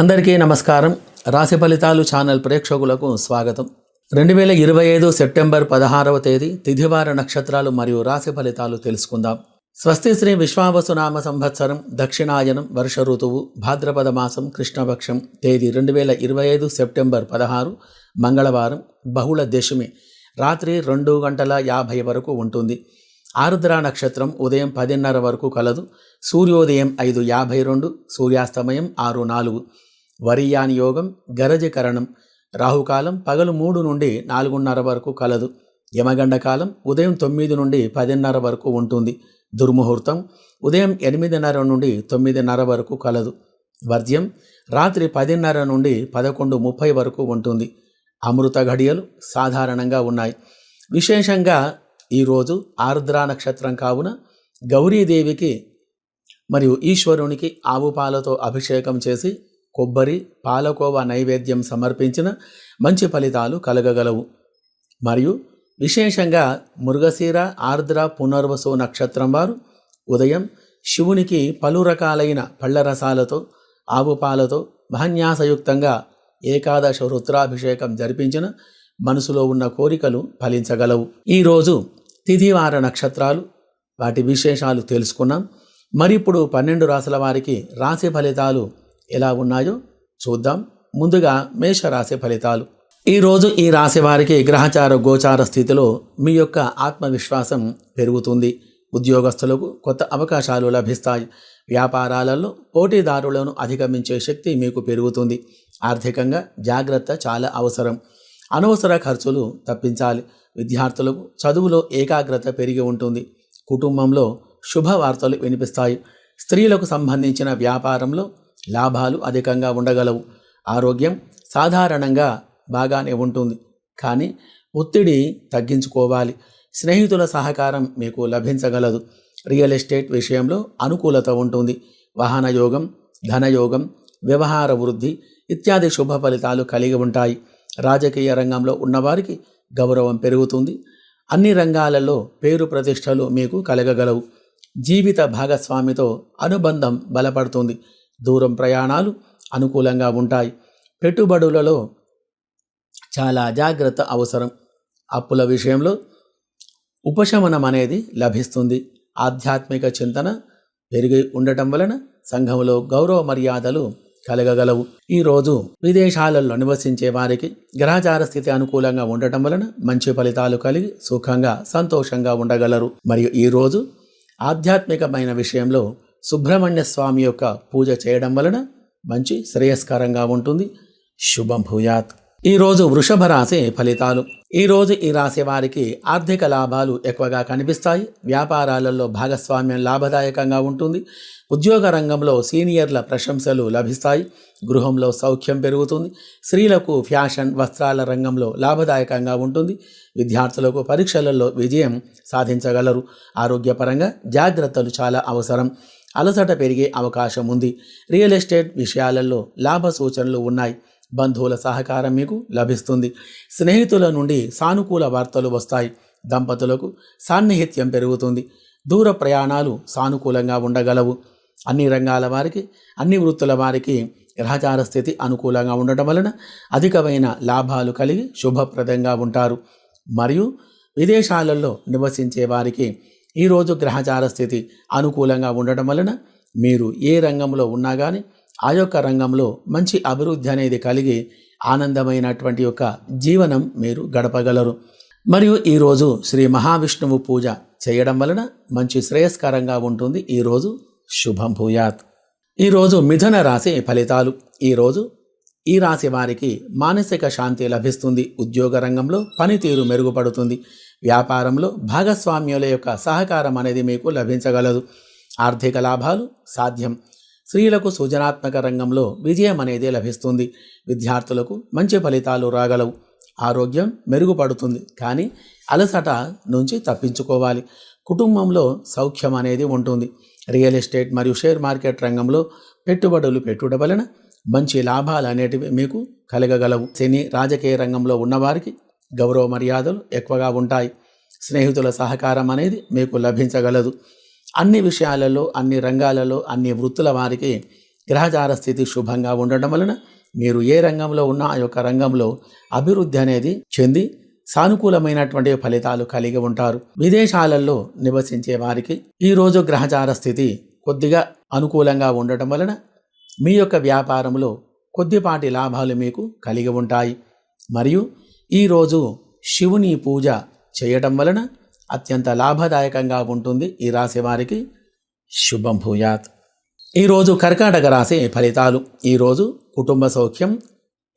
అందరికీ నమస్కారం. రాశి ఫలితాలు ఛానల్ ప్రేక్షకులకు స్వాగతం. రెండు వేల ఇరవై ఐదు సెప్టెంబర్ పదహారవ తేదీ తిథివార నక్షత్రాలు మరియు రాశి ఫలితాలు తెలుసుకుందాం. స్వస్తి శ్రీ విశ్వావసునామ సంవత్సరం దక్షిణాయనం వర్ష ఋతువు భాద్రపద మాసం కృష్ణపక్షం తేదీ రెండు వేల ఇరవై ఐదు సెప్టెంబర్ పదహారు మంగళవారం బహుళ దశమి రాత్రి రెండు గంటల యాభై వరకు ఉంటుంది. ఆరుద్ర నక్షత్రం ఉదయం పదిన్నర వరకు కలదు. సూర్యోదయం ఐదు యాభై రెండు సూర్యాస్తమయం ఆరు నాలుగు. వరియాని యోగం గరజకరణం. రాహుకాలం పగలు మూడు నుండి నాలుగున్నర వరకు కలదు. యమగండ కాలం ఉదయం తొమ్మిది నుండి పదిన్నర వరకు ఉంటుంది. దుర్ముహూర్తం ఉదయం ఎనిమిదిన్నర నుండి తొమ్మిదిన్నర వరకు కలదు. వర్జ్యం రాత్రి పదిన్నర నుండి పదకొండు ముప్పై వరకు ఉంటుంది. అమృత ఘడియలు సాధారణంగా ఉన్నాయి. విశేషంగా ఈరోజు ఆర్ద్రా నక్షత్రం కావున గౌరీదేవికి మరియు ఈశ్వరునికి ఆవు పాలతో అభిషేకం చేసి కొబ్బరి పాలకోవా నైవేద్యం సమర్పించిన మంచి ఫలితాలు కలగగలవు. మరియు విశేషంగా మృగశీర ఆర్ద్ర పునర్వసు నక్షత్రం వారు ఉదయం శివునికి పలు రకాలైన పళ్ళ రసాలతో ఆవు పాలతో మహన్యాసయుక్తంగా ఏకాదశ రుద్రాభిషేకం జరిపించిన మనసులో ఉన్న కోరికలు ఫలించగలవు. ఈరోజు తిథివార నక్షత్రాలు వాటి విశేషాలు తెలుసుకున్నాం. మరి ఇప్పుడు పన్నెండు రాశుల వారికి రాశి ఫలితాలు ఎలా ఉన్నాయో చూద్దాం. ముందుగా మేషరాశి ఫలితాలు. ఈరోజు ఈ రాశి వారికి గ్రహచార గోచార స్థితిలో మీ యొక్క ఆత్మవిశ్వాసం పెరుగుతుంది. ఉద్యోగస్తులకు కొత్త అవకాశాలు లభిస్తాయి. వ్యాపారాలలో పోటీదారులను అధిగమించే శక్తి మీకు పెరుగుతుంది. ఆర్థికంగా జాగ్రత్త చాలా అవసరం. అనవసర ఖర్చులు తప్పించాలి. విద్యార్థులకు చదువులో ఏకాగ్రత పెరిగి ఉంటుంది. కుటుంబంలో శుభవార్తలు వినిపిస్తాయి. స్త్రీలకు సంబంధించిన వ్యాపారంలో లాభాలు అధికంగా ఉండగలవు. ఆరోగ్యం సాధారణంగా బాగానే ఉంటుంది. కానీ ఒత్తిడి తగ్గించుకోవాలి. స్నేహితుల సహకారం మీకు లభించగలదు. రియల్ ఎస్టేట్ విషయంలో అనుకూలత ఉంటుంది. వాహన యోగం ధనయోగం వ్యవహార వృద్ధి ఇత్యాది శుభ ఫలితాలు కలిగి ఉంటాయి. రాజకీయ రంగంలో ఉన్నవారికి గౌరవం పెరుగుతుంది. అన్ని రంగాలలో పేరు ప్రతిష్టలు మీకు కలగగలవు. జీవిత భాగస్వామితో అనుబంధం బలపడుతుంది. దూరం ప్రయాణాలు అనుకూలంగా ఉంటాయి. పెట్టుబడులలో చాలా జాగ్రత్త అవసరం. అప్పుల విషయంలో ఉపశమనం అనేది లభిస్తుంది. ఆధ్యాత్మిక చింతన పెరిగి ఉండటం వలన సంఘంలో గౌరవ మర్యాదలు కలగగలవు. ఈరోజు విదేశాలలో నివసించే వారికి గ్రహచార స్థితి అనుకూలంగా ఉండటం వలన మంచి ఫలితాలు కలిగి సుఖంగా సంతోషంగా ఉండగలరు. మరియు ఈరోజు ఆధ్యాత్మికమైన విషయంలో సుబ్రహ్మణ్య స్వామి యొక్క పూజ చేయడం వలన మంచి శ్రేయస్కరంగా ఉంటుంది. శుభం భూయాత్. ఈరోజు వృషభ రాశి ఫలితాలు. ఈరోజు ఈ రాశి వారికి ఆర్థిక లాభాలు ఎక్కువగా కనిపిస్తాయి. వ్యాపారాలలో భాగస్వామ్యం లాభదాయకంగా ఉంటుంది. ఉద్యోగ రంగంలో సీనియర్ల ప్రశంసలు లభిస్తాయి. గృహంలో సౌఖ్యం పెరుగుతుంది. స్త్రీలకు ఫ్యాషన్ వస్త్రాల రంగంలో లాభదాయకంగా ఉంటుంది. విద్యార్థులకు పరీక్షలలో విజయం సాధించగలరు. ఆరోగ్యపరంగా జాగ్రత్తలు చాలా అవసరం. అలసట పెరిగే అవకాశం ఉంది. రియల్ ఎస్టేట్ విషయాలలో లాభ సూచనలు ఉన్నాయి. బంధువుల సహకారం మీకు లభిస్తుంది. స్నేహితుల నుండి సానుకూల వార్తలు వస్తాయి. దంపతులకు సాన్నిహిత్యం పెరుగుతుంది. దూర ప్రయాణాలు సానుకూలంగా ఉండగలవు. అన్ని రంగాల వారికి అన్ని వృత్తుల వారికి గ్రహచార స్థితి అనుకూలంగా ఉండటం వలన అధికమైన లాభాలు కలిగి శుభప్రదంగా ఉంటారు. మరియు విదేశాలలో నివసించే వారికి ఈరోజు గ్రహచార స్థితి అనుకూలంగా ఉండటం వలన మీరు ఏ రంగంలో ఉన్నా కానీ ఆ యొక్క రంగంలో మంచి అభివృద్ధి అనేది కలిగి ఆనందమైనటువంటి యొక్క జీవనం మీరు గడపగలరు. మరియు ఈరోజు శ్రీ మహావిష్ణువు పూజ చేయడం వలన మంచి శ్రేయస్కరంగా ఉంటుంది. ఈరోజు శుభం భూయాత్. ఈరోజు మిథున రాశి ఫలితాలు. ఈరోజు ఈ రాశి వారికి మానసిక శాంతి లభిస్తుంది. ఉద్యోగ రంగంలో పనితీరు మెరుగుపడుతుంది. వ్యాపారంలో భాగస్వామ్యుల యొక్క సహకారం అనేది మీకు లభించగలదు. ఆర్థిక లాభాలు సాధ్యం. స్త్రీలకు సృజనాత్మక రంగంలో విజయం అనేది లభిస్తుంది. విద్యార్థులకు మంచి ఫలితాలు రాగలవు. ఆరోగ్యం మెరుగుపడుతుంది. కానీ అలసట నుంచి తప్పించుకోవాలి. కుటుంబంలో సౌఖ్యం అనేది ఉంటుంది. రియల్ ఎస్టేట్ మరియు షేర్ మార్కెట్ రంగంలో పెట్టుబడులు పెట్టుట వలన మంచి లాభాలు అనేటివి మీకు కలగగలవు. శని రాజకీయ రంగంలో ఉన్నవారికి గౌరవ మర్యాదలు ఎక్కువగా ఉంటాయి. స్నేహితుల సహకారం అనేది మీకు లభించగలదు. అన్ని విషయాలలో అన్ని రంగాలలో అన్ని వృత్తుల వారికి గ్రహచార స్థితి శుభంగా ఉండటం వలన మీరు ఏ రంగంలో ఉన్నా ఆ యొక్క రంగంలో అభివృద్ధి అనేది చెంది సానుకూలమైనటువంటి ఫలితాలు కలిగి ఉంటారు. విదేశాలలో నివసించే వారికి ఈరోజు గ్రహచార స్థితి కొద్దిగా అనుకూలంగా ఉండటం వలన మీ యొక్క వ్యాపారంలో కొద్దిపాటి లాభాలు మీకు కలిగి ఉంటాయి. మరియు ఈరోజు శివుని పూజ చేయటం వలన అత్యంత లాభదాయకంగా ఉంటుంది ఈ రాశి వారికి. శుభం భూయాత్. ఈరోజు కర్కాటక రాశి ఫలితాలు. ఈరోజు కుటుంబ సౌఖ్యం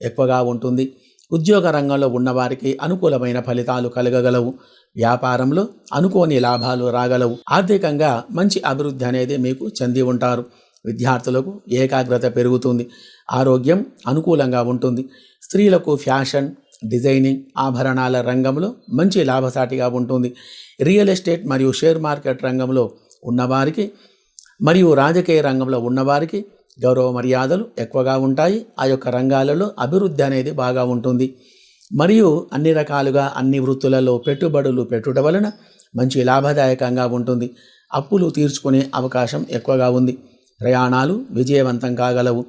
ఎక్కువగా ఉంటుంది. ఉద్యోగ రంగంలో ఉన్నవారికి అనుకూలమైన ఫలితాలు కలగగలవు. వ్యాపారంలో అనుకోని లాభాలు రాగలవు. ఆర్థికంగా మంచి అభివృద్ధి అనేది మీకు చెంది ఉంటారు. విద్యార్థులకు ఏకాగ్రత పెరుగుతుంది. ఆరోగ్యం అనుకూలంగా ఉంటుంది. స్త్రీలకు ఫ్యాషన్ డిజైనింగ్ ఆభరణాల రంగంలో మంచి లాభసాటిగా ఉంటుంది. రియల్ ఎస్టేట్ మరియు షేర్ మార్కెట్ రంగంలో ఉన్నవారికి మరియు రాజకీయ రంగంలో ఉన్నవారికి గౌరవ మర్యాదలు ఎక్కువగా ఉంటాయి. ఆ యొక్క రంగాలలో అభివృద్ధి అనేది బాగా ఉంటుంది. మరియు అన్ని రకాలుగా అన్ని వృత్తులలో పెట్టుబడులు పెట్టుట వలన మంచి లాభదాయకంగా ఉంటుంది. అప్పులు తీర్చుకునే అవకాశం ఎక్కువగా ఉంది. ప్రయాణాలు విజయవంతం కాగలవు.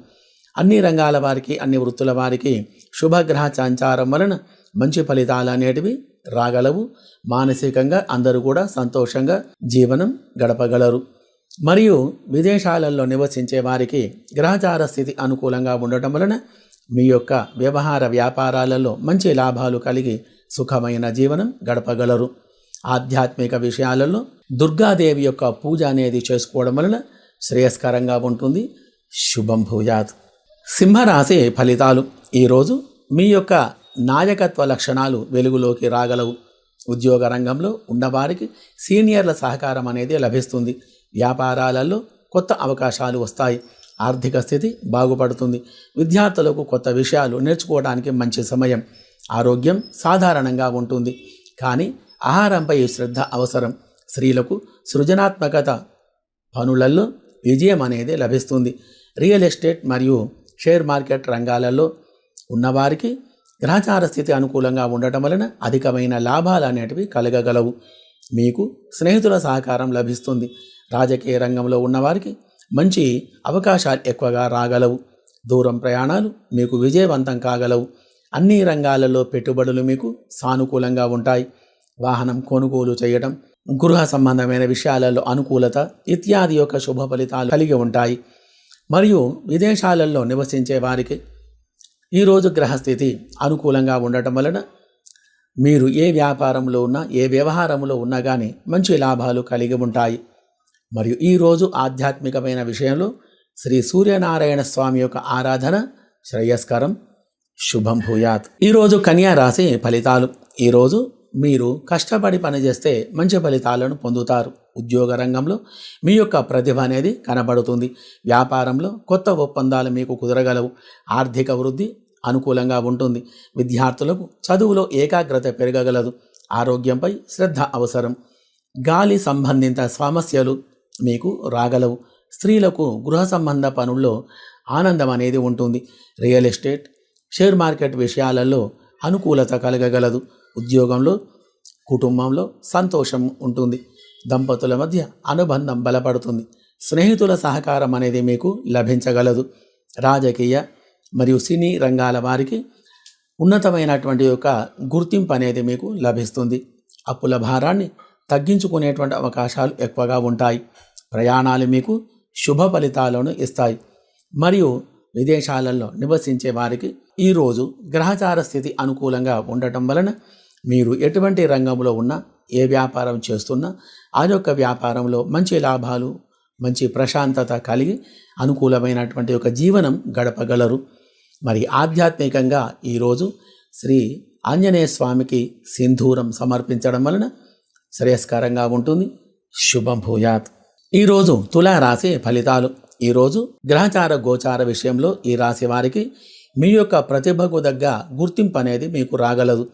అన్ని రంగాల వారికి అన్ని వృత్తుల వారికి శుభగ్రహ సంచారం వలన మంచి ఫలితాలు అనేటివి రాగలవు. మానసికంగా అందరూ కూడా సంతోషంగా జీవనం గడపగలరు. మరియు విదేశాలలో నివసించే వారికి గ్రహచార స్థితి అనుకూలంగా ఉండటం వలన మీ యొక్క వ్యవహార వ్యాపారాలలో మంచి లాభాలు కలిగి సుఖమైన జీవనం గడపగలరు. ఆధ్యాత్మిక విషయాలలో దుర్గాదేవి యొక్క పూజ అనేది చేసుకోవడం వలన శ్రేయస్కరంగా ఉంటుంది. శుభం భూజాత్ సింహరాశి ఫలితాలు. ఈరోజు మీ యొక్క నాయకత్వ లక్షణాలు వెలుగులోకి రాగలవు. ఉద్యోగ రంగంలో ఉన్నవారికి సీనియర్ల సహకారం అనేది లభిస్తుంది. వ్యాపారాలలో కొత్త అవకాశాలు వస్తాయి. ఆర్థిక స్థితి బాగుపడుతుంది. విద్యార్థులకు కొత్త విషయాలు నేర్చుకోవడానికి మంచి సమయం. ఆరోగ్యం సాధారణంగా ఉంటుంది. కానీ ఆహారంపై శ్రద్ధ అవసరం. స్త్రీలకు సృజనాత్మకత పనులలో విజయం అనేది లభిస్తుంది. రియల్ ఎస్టేట్ మరియు షేర్ మార్కెట్ రంగాలలో ఉన్నవారికి గ్రహచార స్థితి అనుకూలంగా ఉండటం వలన అధికమైన లాభాలు అనేటివి కలగగలవు. మీకు స్నేహితుల సహకారం లభిస్తుంది. రాజకీయ రంగంలో ఉన్నవారికి మంచి అవకాశాలు ఎక్కువగా రాగలవు. దూరం ప్రయాణాలు మీకు విజయవంతం కాగలవు. అన్ని రంగాలలో పెట్టుబడులు మీకు సానుకూలంగా ఉంటాయి. వాహనం కొనుగోలు చేయడం గృహ సంబంధమైన విషయాలలో అనుకూలత ఇత్యాది యొక్క శుభ ఫలితాలు కలిగి ఉంటాయి. మరియు విదేశాలలో నివసించే వారికి ఈరోజు గ్రహస్థితి అనుకూలంగా ఉండటం వలన మీరు ఏ వ్యాపారంలో ఉన్నా ఏ వ్యవహారంలో ఉన్నా కానీ మంచి లాభాలు కలిగి ఉంటాయి. మరియు ఈరోజు ఆధ్యాత్మికమైన విషయంలో శ్రీ సూర్యనారాయణ స్వామి యొక్క ఆరాధన శ్రేయస్కరం. శుభం భూయాత్. ఈరోజు కన్యా రాశి ఫలితాలు. ఈరోజు మీరు కష్టపడి పనిచేస్తే మంచి ఫలితాలను పొందుతారు. ఉద్యోగ రంగంలో మీ యొక్క ప్రతిభ అనేది కనబడుతుంది. వ్యాపారంలో కొత్త ఒప్పందాలు మీకు కుదరగలవు. ఆర్థిక వృద్ధి అనుకూలంగా ఉంటుంది. విద్యార్థులకు చదువులో ఏకాగ్రత పెరగగలదు. ఆరోగ్యంపై శ్రద్ధ అవసరం. గాలి సంబంధిత సమస్యలు మీకు రాగలవు. స్త్రీలకు గృహ సంబంధ పనుల్లో ఆనందం అనేది ఉంటుంది. రియల్ ఎస్టేట్ షేర్ మార్కెట్ విషయాలలో అనుకూలత కలగగలదు. ఉద్యోగంలో కుటుంబంలో సంతోషం ఉంటుంది. దంపతుల మధ్య అనుబంధం బలపడుతుంది. స్నేహితుల సహకారం అనేది మీకు లభించగలదు. రాజకీయ మరియు సినీ రంగాల వారికి ఉన్నతమైనటువంటి యొక్క గుర్తింపు అనేది మీకు లభిస్తుంది. అప్పుల భారాన్ని తగ్గించుకునేటువంటి అవకాశాలు ఎక్కువగా ఉంటాయి. ప్రయాణాలు మీకు శుభ ఫలితాలను ఇస్తాయి. మరియు విదేశాలలో నివసించే వారికి ఈరోజు గ్రహచార స్థితి అనుకూలంగా ఉండటం వలన మీరు ఎటువంటి రంగంలో ఉన్నా ఏ వ్యాపారం చేస్తున్నా ఆ యొక్క వ్యాపారంలో మంచి లాభాలు మంచి ప్రశాంతత కలిగి అనుకూలమైనటువంటి ఒక జీవనం గడపగలరు. మరి ఆధ్యాత్మికంగా ఈరోజు శ్రీ ఆంజనేయ స్వామికి సింధూరం సమర్పించడం వలన శ్రేయస్కరంగా ఉంటుంది. శుభం భూయాత్. ఈరోజు తులారాశి ఫలితాలు. ఈరోజు గ్రహచార గోచార విషయంలో ఈ రాశి వారికి మీ యొక్క ప్రతిభకు దగ్గ గుర్తింపు అనేది మీకు రాగలదు.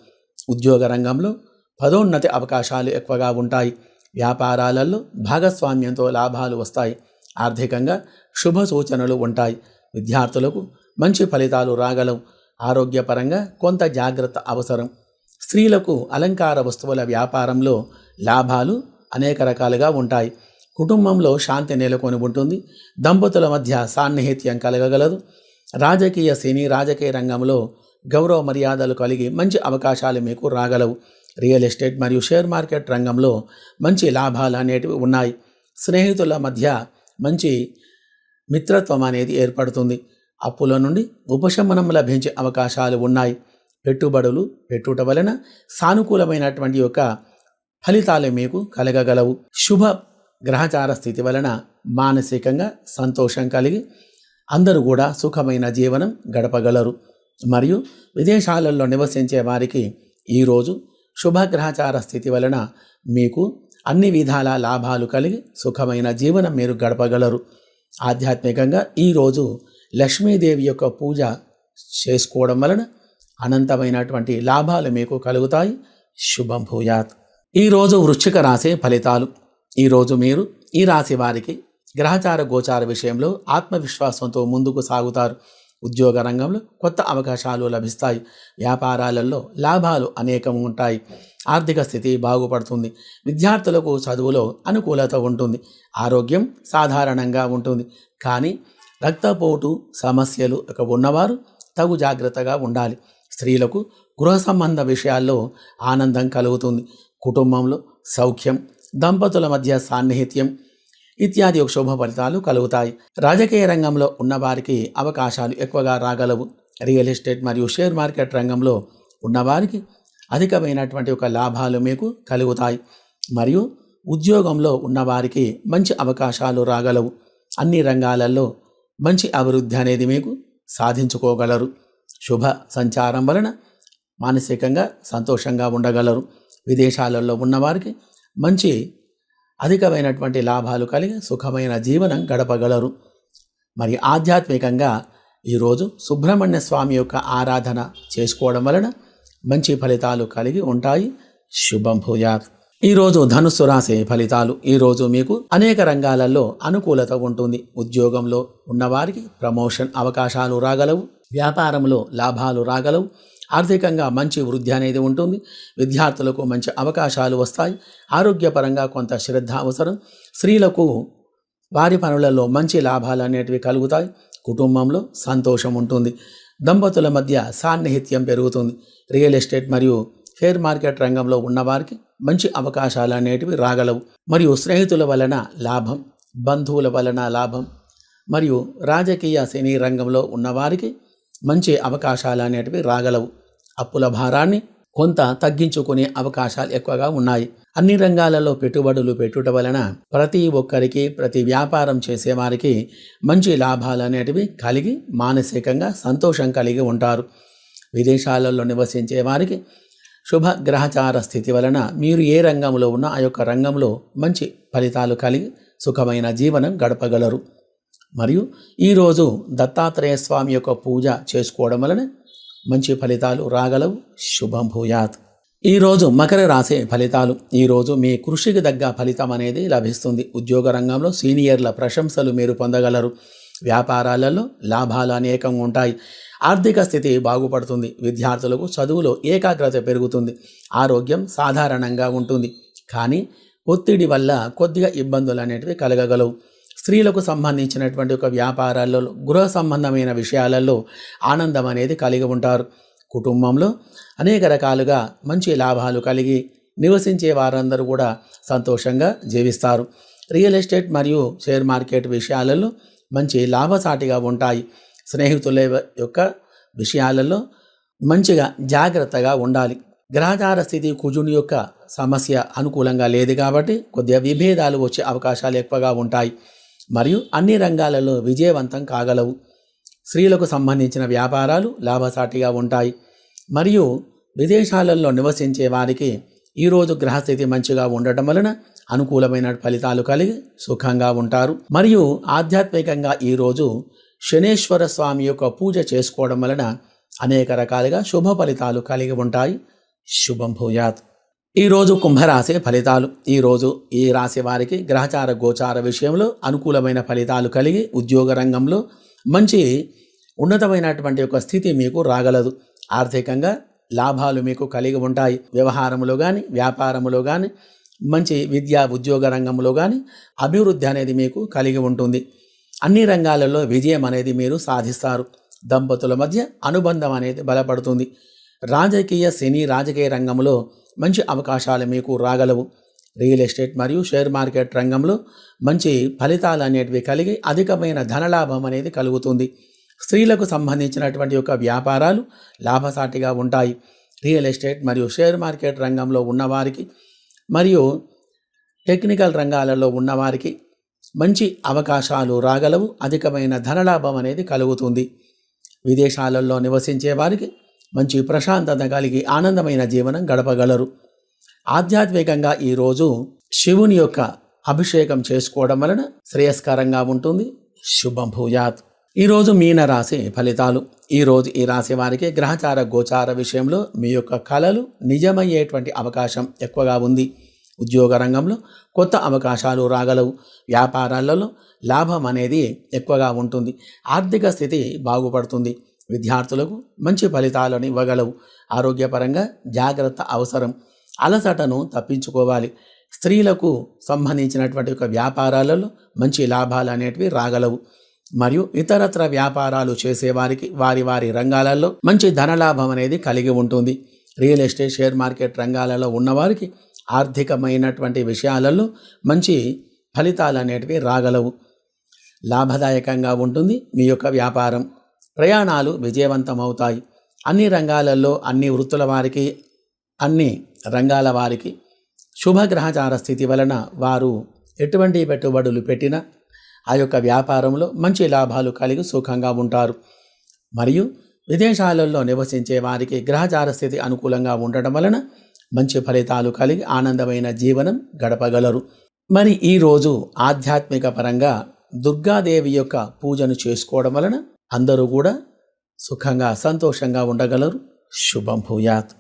ఉద్యోగ రంగంలో పదోన్నతి అవకాశాలు ఎక్కువగా ఉంటాయి. వ్యాపారాలలో భాగస్వామ్యంతో లాభాలు వస్తాయి. ఆర్థికంగా శుభ సూచనలు ఉంటాయి. విద్యార్థులకు మంచి ఫలితాలు రాగలవు. ఆరోగ్యపరంగా కొంత జాగ్రత్త అవసరం. స్త్రీలకు అలంకార వస్తువుల వ్యాపారంలో లాభాలు అనేక రకాలుగా ఉంటాయి. కుటుంబంలో శాంతి నెలకొని ఉంటుంది దంపతుల మధ్య సాన్నిహిత్యం కలగగలదు. రాజకీయ సినీ రాజకీయ రంగంలో గౌరవ మర్యాదలు కలిగి మంచి అవకాశాలు మీకు రాగలవు. రియల్ ఎస్టేట్ మరియు షేర్ మార్కెట్ రంగంలో మంచి లాభాలు అనేటివి ఉన్నాయి. స్నేహితుల మధ్య మంచి మిత్రత్వం అనేది ఏర్పడుతుంది. అప్పుల నుండి ఉపశమనం లభించే అవకాశాలు ఉన్నాయి. పెట్టుబడులు పెట్టుట వలన సానుకూలమైనటువంటి యొక్క ఫలితాలు మీకు కలగగలవు. శుభ గ్రహచార స్థితి వలన మానసికంగా సంతోషం కలిగి అందరూ కూడా సుఖమైన జీవనం గడపగలరు. మరియు విదేశాలలో నివసించే వారికి ఈరోజు శుభగ్రహచార స్థితి వలన మీకు అన్ని విధాల లాభాలు కలిగి సుఖమైన జీవనం మీరు గడపగలరు. ఆధ్యాత్మికంగా ఈరోజు లక్ష్మీదేవి యొక్క పూజ చేసుకోవడం వలన అనంతమైనటువంటి లాభాలు మీకు కలుగుతాయి. శుభం భూయాత్. ఈరోజు వృశ్చిక రాసే ఫలితాలు. ఈరోజు మీరు ఈ రాశి వారికి గ్రహచార గోచార విషయంలో ఆత్మవిశ్వాసంతో ముందుకు సాగుతారు. ఉద్యోగ రంగంలో కొత్త అవకాశాలు లభిస్తాయి. వ్యాపారాలలో లాభాలు అనేకం ఉంటాయి. ఆర్థిక స్థితి బాగుపడుతుంది. విద్యార్థులకు చదువులో అనుకూలత ఉంటుంది. ఆరోగ్యం సాధారణంగా ఉంటుంది. కానీ రక్తపోటు సమస్యలు ఇక ఉన్నవారు తగు జాగ్రత్తగా ఉండాలి. స్త్రీలకు గృహ సంబంధ విషయాల్లో ఆనందం కలుగుతుంది. కుటుంబంలో సౌఖ్యం దంపతుల మధ్య సాన్నిహిత్యం ఇత్యాది ఒక శుభ ఫలితాలు కలుగుతాయి. రాజకీయ రంగంలో ఉన్నవారికి అవకాశాలు ఎక్కువగా రాగలవు. రియల్ ఎస్టేట్ మరియు షేర్ మార్కెట్ రంగంలో ఉన్నవారికి అధికమైనటువంటి ఒక లాభాలు మీకు కలుగుతాయి. మరియు ఉద్యోగంలో ఉన్నవారికి మంచి అవకాశాలు రాగలవు. అన్ని రంగాలలో మంచి అభివృద్ధి అనేది మీకు సాధించుకోగలరు. శుభ సంచారం వలన మానసికంగా సంతోషంగా ఉండగలరు. విదేశాలలో ఉన్నవారికి మంచి అధికమైనటువంటి లాభాలు కలిగి సుఖమైన జీవనం గడపగలరు. మరి ఆధ్యాత్మికంగా ఈరోజు సుబ్రహ్మణ్య స్వామి యొక్క ఆరాధన చేసుకోవడం వలన మంచి ఫలితాలు కలిగి ఉంటాయి. శుభం భూయాత్. ఈరోజు ధనుస్సు రాశి ఫలితాలు ఈరోజు మీకు అనేక రంగాలలో అనుకూలత ఉంటుంది. ఉద్యోగంలో ఉన్నవారికి ప్రమోషన్ అవకాశాలు రాగలవు. వ్యాపారంలో లాభాలు రాగలవు. ఆర్థికంగా మంచి వృద్ధి అనేది ఉంటుంది. విద్యార్థులకు మంచి అవకాశాలు వస్తాయి. ఆరోగ్యపరంగా కొంత శ్రద్ధ అవసరం. స్త్రీలకు వారి పనులలో మంచి లాభాలు అనేటివి కలుగుతాయి. కుటుంబంలో సంతోషం ఉంటుంది. దంపతుల మధ్య సాన్నిహిత్యం పెరుగుతుంది. రియల్ ఎస్టేట్ మరియు షేర్ మార్కెట్ రంగంలో ఉన్నవారికి మంచి అవకాశాలు అనేటివి రాగలవు. మరియు స్నేహితుల వలన లాభం బంధువుల వలన లాభం మరియు రాజకీయ సినీ రంగంలో ఉన్నవారికి మంచి అవకాశాలు అనేటివి రాగలవు. అప్పుల భారాన్ని కొంత తగ్గించుకునే అవకాశాలు ఎక్కువగా ఉన్నాయి. అన్ని రంగాలలో పెట్టుబడులు పెట్టుట వలన ప్రతి ఒక్కరికి ప్రతి వ్యాపారం చేసేవారికి మంచి లాభాలు అనేటివి కలిగి మానసికంగా సంతోషం కలిగి ఉంటారు. విదేశాలలో నివసించే వారికి శుభ గ్రహచార స్థితి వలన మీరు ఏ రంగంలో ఉన్నా ఆ యొక్క రంగంలో మంచి ఫలితాలు కలిగి సుఖమైన జీవనం గడపగలరు. మరియు ఈరోజు దత్తాత్రేయ స్వామి యొక్క పూజ చేసుకోవడం వలన మంచి ఫలితాలు రాగలవు. శుభం భూయాత్. ఈరోజు మకర రాసే ఫలితాలు. ఈరోజు మీ కృషికి తగ్గ ఫలితం అనేది లభిస్తుంది. ఉద్యోగ రంగంలో సీనియర్ల ప్రశంసలు మీరు పొందగలరు. వ్యాపారాలలో లాభాలు అనేకం ఉంటాయి. ఆర్థిక స్థితి బాగుపడుతుంది. విద్యార్థులకు చదువులో ఏకాగ్రత పెరుగుతుంది. ఆరోగ్యం సాధారణంగా ఉంటుంది. కానీ ఒత్తిడి వల్ల కొద్దిగా ఇబ్బందులు అనేటివి కలగగలవు. స్త్రీలకు సంబంధించినటువంటి ఒక వ్యాపారాల్లో గృహ సంబంధమైన విషయాలలో ఆనందం అనేది కలిగి ఉంటారు. కుటుంబంలో అనేక రకాలుగా మంచి లాభాలు కలిగి నివసించే వారందరూ కూడా సంతోషంగా జీవిస్తారు. రియల్ ఎస్టేట్ మరియు షేర్ మార్కెట్ విషయాలలో మంచి లాభసాటిగా ఉంటాయి. స్నేహితుల యొక్క విషయాలలో మంచిగా జాగ్రత్తగా ఉండాలి. గ్రహచార స్థితి కుజుని యొక్క సమస్య అనుకూలంగా లేదు కాబట్టి కొద్దిగా విభేదాలు వచ్చే అవకాశాలు ఎక్కువగా ఉంటాయి. మరియు అన్ని రంగాలలో విజయవంతం కాగలవు. స్త్రీలకు సంబంధించిన వ్యాపారాలు లాభసాటిగా ఉంటాయి. మరియు విదేశాలలో నివసించే వారికి ఈరోజు గ్రహస్థితి మంచిగా ఉండటం వలన అనుకూలమైన ఫలితాలు కలిగి సుఖంగా ఉంటారు. మరియు ఆధ్యాత్మికంగా ఈరోజు శనేశ్వర స్వామి యొక్క పూజ చేసుకోవడం వలన అనేక రకాలుగా శుభ ఫలితాలు కలిగి ఉంటాయి. శుభం భూయాత్. ఈరోజు కుంభరాశి ఫలితాలు. ఈరోజు ఈ రాశి వారికి గ్రహచార గోచార విషయంలో అనుకూలమైన ఫలితాలు కలిగి ఉద్యోగ రంగంలో మంచి ఉన్నతమైనటువంటి ఒక స్థితి మీకు రాగలదు. ఆర్థికంగా లాభాలు మీకు కలిగి ఉంటాయి. వ్యవహారములో కానీ వ్యాపారములో కానీ మంచి విద్యా ఉద్యోగ రంగంలో కానీ అభివృద్ధి అనేది మీకు కలిగి ఉంటుంది. అన్ని రంగాలలో విజయం అనేది మీరు సాధిస్తారు. దంపతుల మధ్య అనుబంధం అనేది బలపడుతుంది. రాజకీయ సినీ రాజకీయ రంగంలో మంచి అవకాశాలు మీకు రాగలవు. రియల్ ఎస్టేట్ మరియు షేర్ మార్కెట్ రంగంలో మంచి ఫలితాలు అనేటివి కలిగి అధికమైన ధనలాభం అనేది కలుగుతుంది. స్త్రీలకు సంబంధించినటువంటి యొక్క వ్యాపారాలు లాభసాటిగా ఉంటాయి. రియల్ ఎస్టేట్ మరియు షేర్ మార్కెట్ రంగంలో ఉన్నవారికి మరియు టెక్నికల్ రంగాలలో ఉన్నవారికి మంచి అవకాశాలు రాగలవు. అధికమైన ధనలాభం అనేది కలుగుతుంది. విదేశాలలో నివసించే వారికి మంచి ప్రశాంతత కలిగి ఆనందమైన జీవనం గడపగలరు. ఆధ్యాత్మికంగా ఈరోజు శివుని యొక్క అభిషేకం చేసుకోవడం వలన శ్రేయస్కరంగా ఉంటుంది. శుభం భూయాత్. ఈరోజు మీన రాశి ఫలితాలు. ఈరోజు ఈ రాశి వారికి గ్రహచార గోచార విషయంలో మీ యొక్క కళలు నిజమయ్యేటువంటి అవకాశం ఎక్కువగా ఉంది. ఉద్యోగ రంగంలో కొత్త అవకాశాలు రాగలవు. వ్యాపారాలలో లాభం అనేది ఎక్కువగా ఉంటుంది. ఆర్థిక స్థితి బాగుపడుతుంది. విద్యార్థులకు మంచి ఫలితాలను ఇవ్వగలవు. ఆరోగ్యపరంగా జాగ్రత్త అవసరం. అలసటను తప్పించుకోవాలి. స్త్రీలకు సంబంధించినటువంటి ఒక వ్యాపారాలలో మంచి లాభాలు అనేటివి రాగలవు. మరియు ఇతరత్ర వ్యాపారాలు చేసేవారికి వారి వారి రంగాలలో మంచి ధనలాభం అనేది కలిగి ఉంటుంది. రియల్ ఎస్టేట్ షేర్ మార్కెట్ రంగాలలో ఉన్నవారికి ఆర్థికమైనటువంటి విషయాలలో మంచి ఫలితాలు అనేటివి రాగలవు. లాభదాయకంగా ఉంటుంది మీ యొక్క వ్యాపారం. ప్రయాణాలు విజయవంతం అవుతాయి అన్ని రంగాలలో అన్ని వృత్తుల వారికి అన్ని రంగాల వారికి శుభగ్రహచార స్థితి వలన వారు ఎటువంటి పెట్టుబడులు పెట్టినా ఆ యొక్క వ్యాపారంలో మంచి లాభాలు కలిగి సుఖంగా ఉంటారు. మరియు విదేశాలలో నివసించే వారికి గ్రహచార స్థితి అనుకూలంగా ఉండటం వలన మంచి ఫలితాలు కలిగి ఆనందమైన జీవనం గడపగలరు. మరి ఈరోజు ఆధ్యాత్మిక పరంగా దుర్గాదేవి యొక్క పూజను చేసుకోవడం వలన అందరూ కూడా సుఖంగా సంతోషంగా ఉండగలరు. శుభం భూయాత్.